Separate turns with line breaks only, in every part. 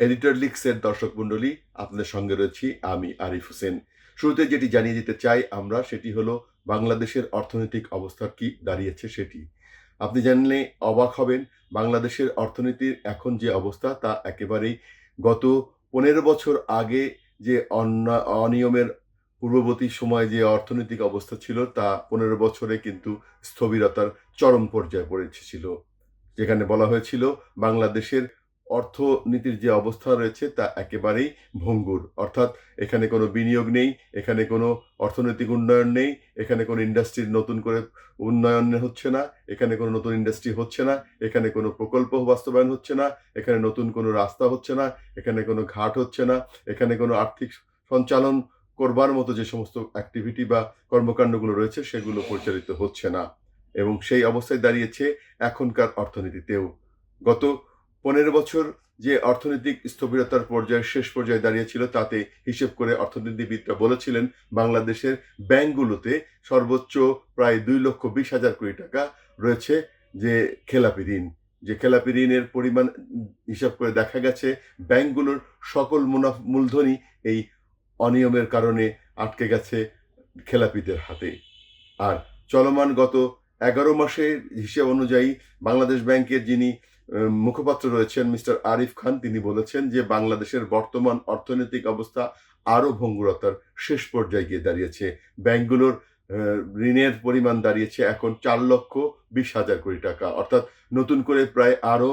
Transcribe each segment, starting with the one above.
Editor লিক্সের দর্শক মণ্ডলী, আপনাদের সঙ্গে রয়েছি আমি আরিফ হোসেন। শুরুতে যেটি জানিয়ে দিতে চাই আমরা, সেটি হলো, বাংলাদেশের অর্থনৈতিক অবস্থা কি দাঁড়িয়েছে সেটি। আপনি জানলে অবাক হবেন, বাংলাদেশের অর্থনীতির এখন যে অবস্থা, তা একেবারেই গত পনেরো বছর আগে যে অন্যা, অনিয়মের পূর্ববর্তী সময় যে অর্থনৈতিক অবস্থা ছিল, তা পনেরো বছরে কিন্তু স্থবিরতার চরম পর্যায়ে পড়েছিল। যেখানে বলা হয়েছিল, বাংলাদেশের অর্থনীতির যে অবস্থা রয়েছে তা একেবারেই ভঙ্গুর। অর্থাৎ এখানে কোনো বিনিয়োগ নেই, এখানে কোনো অর্থনৈতিক উন্নয়ন নেই, এখানে কোনো ইন্ডাস্ট্রির নতুন করে উন্নয়ন হচ্ছে না, এখানে কোনো নতুন ইন্ডাস্ট্রি হচ্ছে না, এখানে কোনো প্রকল্প বাস্তবায়ন হচ্ছে না, এখানে নতুন কোনো রাস্তা হচ্ছে না, এখানে কোনো ঘাট হচ্ছে না, এখানে কোনো আর্থিক সঞ্চালন করবার মতো যে সমস্ত অ্যাক্টিভিটি বা কর্মকাণ্ডগুলো রয়েছে সেগুলো পরিচালিত হচ্ছে না। এবং সেই অবস্থায় দাঁড়িয়েছে এখনকার অর্থনীতিতেও। গত পনেরো বছর যে অর্থনৈতিক স্থবিরতার পর্যায়ে শেষ পর্যায়ে দাঁড়িয়েছিল তাতে হিসেব করে অর্থনীতিবিদরা বলেছিলেন, বাংলাদেশের ব্যাংকগুলোতে সর্বোচ্চ প্রায় দুই লক্ষ বিশ হাজার কোটি টাকা রয়েছে যে খেলাপি ঋণ। যে খেলাপি ঋণের পরিমাণ হিসাব করে দেখা গেছে, ব্যাংকগুলোর সকল মুনাফ মূলধনই এই অনিয়মের কারণে আটকে গেছে খেলাপিদের হাতে। আর চলমান গত এগারো মাসের হিসেব অনুযায়ী বাংলাদেশ ব্যাংকের যিনি মুখপাত্র রয়েছেন মিস্টার আরিফ খান। তিনি বলেছেন যে, বাংলাদেশের বর্তমান অর্থনৈতিক অবস্থা আরও ভঙ্গুরতার শেষ পর্যায়ে গিয়ে দাঁড়িয়েছে। ব্যাংকগুলোর ঋণের পরিমাণ দাঁড়িয়েছে এখন চার লক্ষ বিশ হাজার কোটি টাকা। অর্থাৎ নতুন করে প্রায় আরও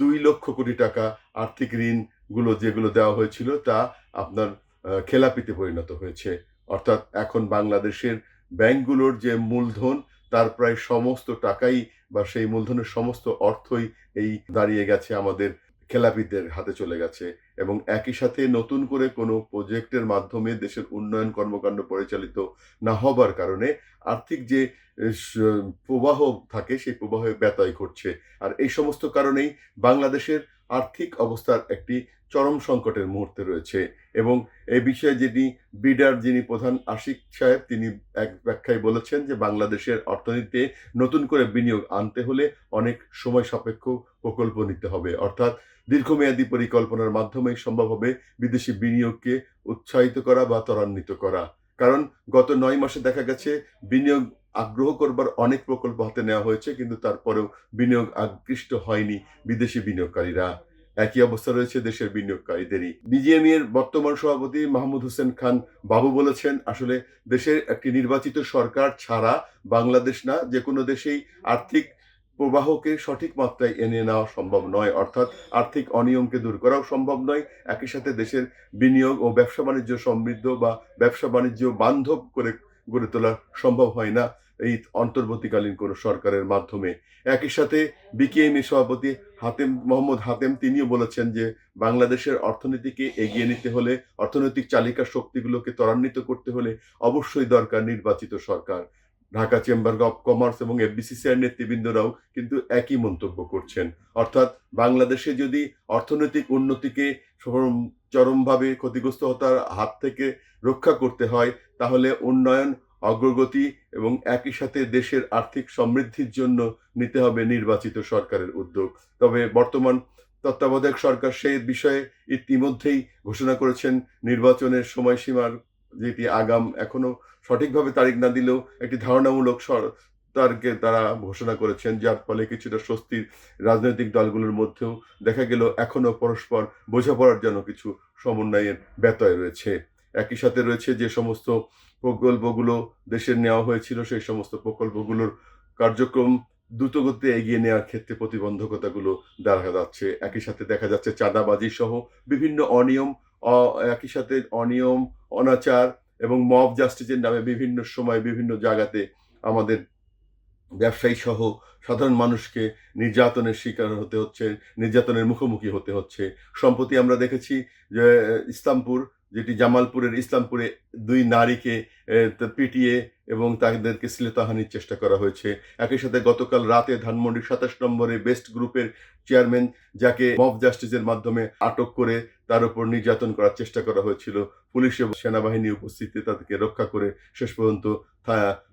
দুই লক্ষ কোটি টাকা আর্থিক ঋণগুলো যেগুলো দেওয়া হয়েছিল তা আপনার খেলাপিতে পরিণত হয়েছে। অর্থাৎ এখন বাংলাদেশের ব্যাংকগুলোর যে মূলধন, তার প্রায় সমস্ত টাকাই বা সেই মূলধনের সমস্ত অর্থই এই দাঁড়িয়ে গেছে আমাদের খেলাপিদের হাতে চলে গেছে এবং একই সাথে নতুন করে কোনো প্রজেক্টের মাধ্যমে দেশের উন্নয়ন কর্মকাণ্ড পরিচালিত না হবার কারণে আর্থিক যে প্রবাহ থাকে সেই প্রবাহে ব্যতয় ঘটছে। আর এই সমস্ত কারণেই বাংলাদেশের আর্থিক অবস্থার একটি চরম সংকটের মুহূর্তে রয়েছে এবং এই বিষয়ে যিনি বিডার, যিনি প্রধান আশিক সাহেব, তিনি এক ব্যাখ্যায় বলেছেন যে বাংলাদেশের অর্থনীতিতে নতুন করে বিনিয়োগ আনতে হলে অনেক সময় সাপেক্ষ প্রকল্প নিতে হবে। অর্থাৎ দীর্ঘমেয়াদী পরিকল্পনার মাধ্যমেই সম্ভব হবে বিদেশি বিনিয়োগকে উৎসাহিত করা বা ত্বরান্বিত করা। কারণ গত নয় মাসে দেখা গেছে বিনিয়োগ আগ্রহ করবার অনেক প্রকল্প হাতে নেওয়া হয়েছে, কিন্তু তারপরেও বিনিয়োগ আকৃষ্ট হয়নি বিদেশি বিনিয়োগকারীরা। একই অবস্থা রয়েছে দেশের বিনিয়োগকারীদেরই। বিজিএমই এর বর্তমান সভাপতি মাহমুদ হোসেন খান বাবু বলেছেন, আসলে দেশের একটি নির্বাচিত সরকার ছাড়া বাংলাদেশ না, যে কোনো দেশেই আর্থিক প্রবাহকে সঠিক মাত্রায় এনে নেওয়া সম্ভব নয়। অর্থাৎ আর্থিক অনিয়মকে দূর করাও সম্ভব নয়। একই সাথে দেশের বিনিয়োগ ও ব্যবসা বাণিজ্য সমৃদ্ধ বা ব্যবসা বাণিজ্য বান্ধব করে গড়ে তোলা সম্ভব হয় না এই অন্তর্বর্তীকালীন কোনো সরকারের মাধ্যমে। একই সাথে বিকেএমই সভাপতি হাতেম, মোহাম্মদ হাতেম তিনিও বলেছেন যে, বাংলাদেশের অর্থনীতিকে এগিয়ে নিতে হলে অর্থনৈতিক চালিকা শক্তিগুলোকে ত্বরান্বিত করতে হলে অবশ্যই দরকার নির্বাচিত সরকার। ঢাকা চেম্বার অফ কমার্স এবং এফবিসিসিআর নেতৃবৃন্দরাও কিন্তু একই মন্তব্য করছেন। অর্থাৎ বাংলাদেশে যদি অর্থনৈতিক উন্নতিকে চরমভাবে ক্ষতিগ্রস্ত হতার হাত থেকে রক্ষা করতে হয় তাহলে উন্নয়ন, অগ্রগতি এবং একই সাথে দেশের আর্থিক সমৃদ্ধির জন্য নিতে হবে নির্বাচিত সরকারের উদ্যোগ। তবে বর্তমান তত্ত্বাবধায়ক সরকার সেই বিষয়ে ইতিমধ্যেই ঘোষণা করেছেন, নির্বাচনের সময়সীমার যেটি আগাম এখনও সঠিকভাবে তারিখ না দিলেও একটি ধারণামূলক তারকে তারা ঘোষণা করেছেন, যার ফলে কিছুটা স্বস্তির রাজনৈতিক দলগুলোর মধ্যেও দেখা গেল এখনও পরস্পর বোঝাপড়ার জন্য কিছু সমন্বয়ের ব্যতয় রয়েছে। একই সাথে রয়েছে যে সমস্ত প্রকল্পগুলো দেশের নেওয়া হয়েছিল, সেই সমস্ত প্রকল্পগুলোর কার্যক্রম দ্রুতগতিতে এগিয়ে নেওয়ার ক্ষেত্রে প্রতিবন্ধকতাগুলো দেখা যাচ্ছে। একই সাথে দেখা যাচ্ছে চাঁদাবাজি সহ বিভিন্ন অনিয়ম একই সাথে অনিয়ম, অনাচার এবং মব জাস্টিসের নামে বিভিন্ন সময় বিভিন্ন জায়গাতে আমাদের ব্যবসায়ী সহ সাধারণ মানুষকে নির্যাতনের শিকার হতে হচ্ছে, নির্যাতনের মুখোমুখি হতে হচ্ছে। সম্প্রতি আমরা দেখেছি যে, ইসলামপুর যেটি জামালপুরের ইসলামপুরে দুই নারীকে পিটিয়ে এবং তাদেরকে শ্লীলতাহানির চেষ্টা করা হয়েছে। একই সাথে গতকাল রাতে ধানমন্ডির সাতাশ নম্বরে বেস্ট গ্রুপের চেয়ারম্যান যাকে মব জাস্টিসের মাধ্যমে আটক করে তার উপর নির্যাতন করার চেষ্টা করা হয়েছিল। পুলিশ এবং সেনাবাহিনী উপস্থিতিতে তাদেরকে রক্ষা করে শেষ পর্যন্ত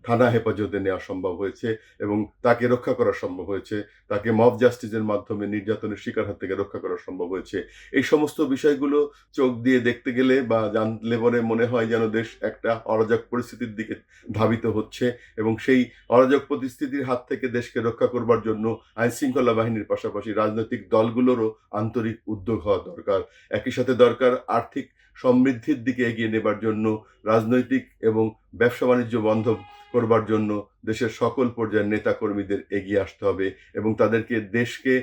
থানা হেফাজতে নেওয়া সম্ভব হয়েছে এবং তাকে রক্ষা করা সম্ভব হয়েছে। তাকে মব জাস্টিসের মাধ্যমে নির্যাতনের শিকার হাত থেকে রক্ষা করা সম্ভব হয়েছে। এই সমস্ত বিষয়গুলো চোখ দিয়ে দেখতে গেলে বা জানলে পরে মনে হয় যেন দেশ একটা অরাজক পরিস্থিতির দিকে ধাবিত হচ্ছে এবং সেই অরাজক পরিস্থিতির হাত থেকে দেশকে রক্ষা করবার জন্য আইন শৃঙ্খলা বাহিনীর পাশাপাশি রাজনৈতিক দলগুলোরও আন্তরিক উদ্যোগ হওয়া দরকার। একই সাথে দরকার আর্থিক সমৃদ্ধির দিকে এগিয়ে নেবার জন্য, রাজনৈতিক এবং ব্যবসা বাণিজ্য বন্ধ করবার জন্য দেশের সকল পর্যায়ের নেতা কর্মীদের এগিয়ে আসতে হবে এবং তাদেরকে দেশকে,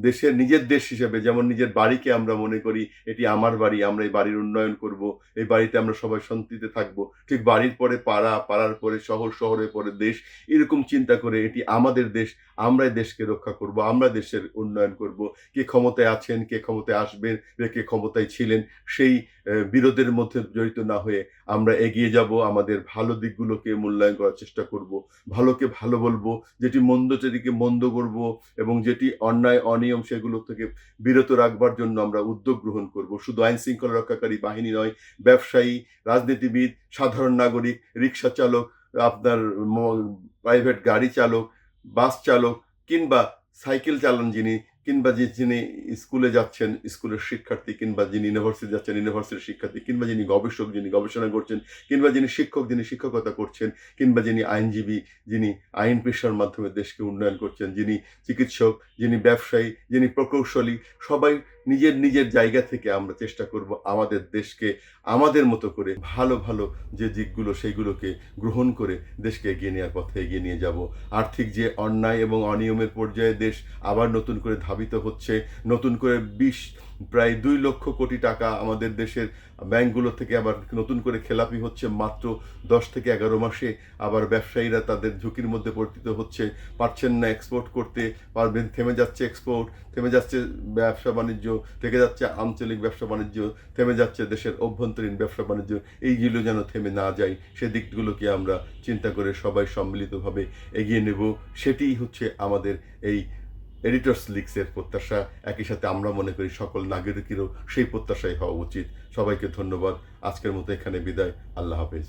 দেশের নিজের দেশ হিসেবে, যেমন নিজের বাড়িকে আমরা মনে করি, এটি আমার বাড়ি, আমরা এই বাড়ির উন্নয়ন করব, এই বাড়িতে আমরা সবাই শান্তিতে থাকব, ঠিক বাড়ির পরে পাড়া, পাড়ার পরে শহর, শহরের পরে দেশ, এরকম চিন্তা করে এটি আমাদের দেশ আমরাই দেশকে রক্ষা করব আমরা দেশের উন্নয়ন করব। কে ক্ষমতায় আছেন, কে ক্ষমতায় আসবেন, কে ক্ষমতায় ছিলেন, সেই বিরোধের মধ্যে জড়িত না হয়ে আমরা এগিয়ে যাব, আমাদের ভালো দিকগুলোকে মূল্যায়ন করার চেষ্টা করব, ভালোকে ভালো বলব, যেটি মন্দ সেটিকে মন্দ করব এবং যেটি অন্যায়, অনিয়ম সেগুলো থেকে বিরত রাখবার জন্য আমরা উদ্যোগ গ্রহণ করব। শুধু আইন শৃঙ্খলা রক্ষাকারী বাহিনী নয়, ব্যবসায়ী, রাজনীতিবিদ, সাধারণ নাগরিক, রিক্সা চালক, আপনার প্রাইভেট গাড়ি চালক বাস চালক কিংবা সাইকেল চালান যিনি, কিংবা যে যিনি স্কুলে যাচ্ছেন, স্কুলের শিক্ষার্থী, কিংবা যিনি ইউনিভার্সিটি যাচ্ছেন ইউনিভার্সিটির শিক্ষার্থী, কিংবা যিনি গবেষক, যিনি গবেষণা করছেন, কিংবা যিনি শিক্ষক, যিনি শিক্ষকতা করছেন, কিংবা যিনি আইনজীবী, যিনি আইন পেশার মাধ্যমে দেশকে উন্নয়ন করছেন, যিনি চিকিৎসক, যিনি ব্যবসায়ী, যিনি প্রকৌশলী, সবাই নিজের নিজের জায়গা থেকে আমরা চেষ্টা করব আমাদের দেশকে আমাদের মতো করে ভালো ভালো যে দিকগুলো সেইগুলোকে গ্রহণ করে দেশকে এগিয়ে নেওয়ার পথে এগিয়ে নিয়ে যাব। আর্থিক যে অন্যায় এবং অনিয়মের পর্যায়ে দেশ আবার নতুন করে ধাবিত হচ্ছে, নতুন করে বিশ প্রায় দুই লক্ষ কোটি টাকা আমাদের দেশের ব্যাংকগুলো থেকে আবার নতুন করে খেলাপি হচ্ছে মাত্র দশ থেকে এগারো মাসে। আবার ব্যবসায়ীরা তাদের ঝুঁকির মধ্যে পরিচিত হচ্ছে, পারছেন না এক্সপোর্ট করতে, পারবেন, থেমে যাচ্ছে এক্সপোর্ট থেমে যাচ্ছে ব্যবসা বাণিজ্য, থেকে যাচ্ছে আঞ্চলিক ব্যবসা বাণিজ্য, থেমে যাচ্ছে দেশের অভ্যন্তরীণ ব্যবসা বাণিজ্য। এইগুলো যেন থেমে না যায়, সেদিকগুলোকে আমরা চিন্তা করে সবাই সম্মিলিতভাবে এগিয়ে নেব। সেটিই হচ্ছে আমাদের এই এডিটর্স লিক্সের প্রত্যাশা একই সাথে আমরা মনে করি সকল নাগরিকেরও সেই প্রত্যাশাই হওয়া উচিত। সবাইকে ধন্যবাদ। আজকের মতো এখানে বিদায়। আল্লাহ হাফেজ।